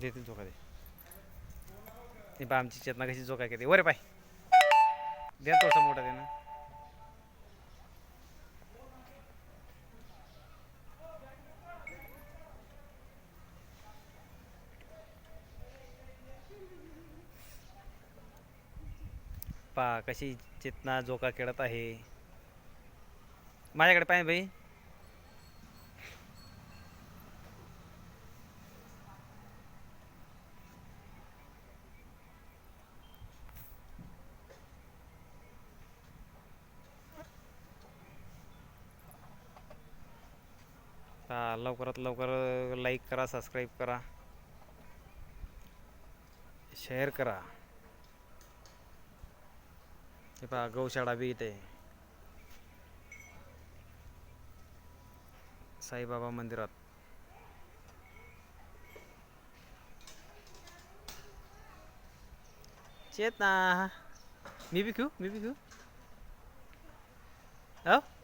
देतील झोका दे. ते बा आमची चेतना कशी झोका घेते वरे पाय द्या थोडासा मोठा दे ना. पा कशी चेतना झोका खेळत आहे. माझ्याकडे पाय भाई लवकरात लवकर लाईक करा सबस्क्राईब करा. शेअर करा. हे पहा गौशाळा बी इथे. साईबाबा मंदिरात. चेतना. मी बी घेऊ मी बी घेऊ. हो?